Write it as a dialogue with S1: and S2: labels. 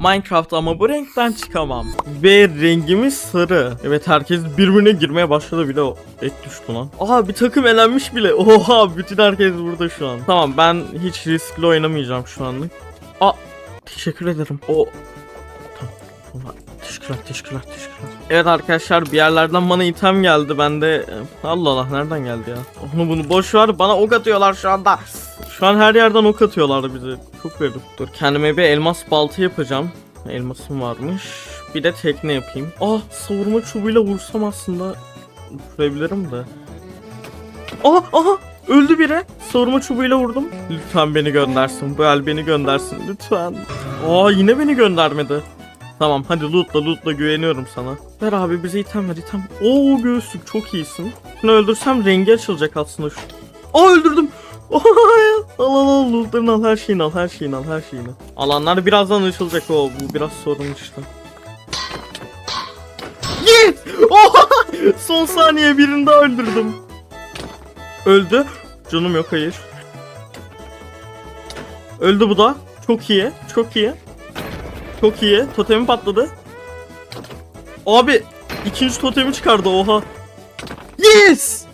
S1: Minecraft ama bu renkten çıkamam. Ve rengimiz sarı. Evet herkes birbirine girmeye başladı bile et düştü lan. Aha bir takım elenmiş bile. Oha bütün herkes burada şu an. Tamam ben hiç riskli oynamayacağım şu anlık. Aa teşekkür ederim. O. Teşekkürler, teşekkürler, teşekkürler. Evet arkadaşlar bir yerlerden bana item geldi. Ben de Allah Allah nereden geldi ya? Onu bunu boş ver. Bana ok atıyorlar şu anda. Şu an her yerden ok atıyorlar bize. Çok garip. Dur kendime bir elmas balta yapacağım. Elmasım varmış. Bir de tekne yapayım. Ah savurma çubuğuyla vursam aslında vurabilirim de. Aha aha öldü biri. Savurma çubuğuyla vurdum. Lütfen beni göndersin. Bu el beni göndersin lütfen. Aa yine beni göndermedi. Tamam hadi lootla lootla güveniyorum sana. Ver abi bize item ver item. Oo göğüslük çok iyisin. Şunu öldürsem rengi açılacak aslında şu. Aa öldürdüm. Al al al al her şeyini al her şeyini al her şeyini. Alanlar birazdan açılacak o bu biraz sorun işte. Yes! Oha! Son saniye birini daha öldürdüm. Öldü. Canım yok hayır. Öldü bu da. Çok iyi. Çok iyi. Çok iyi. Totemi patladı. Abi ikinci totemi çıkardı oha. Yes!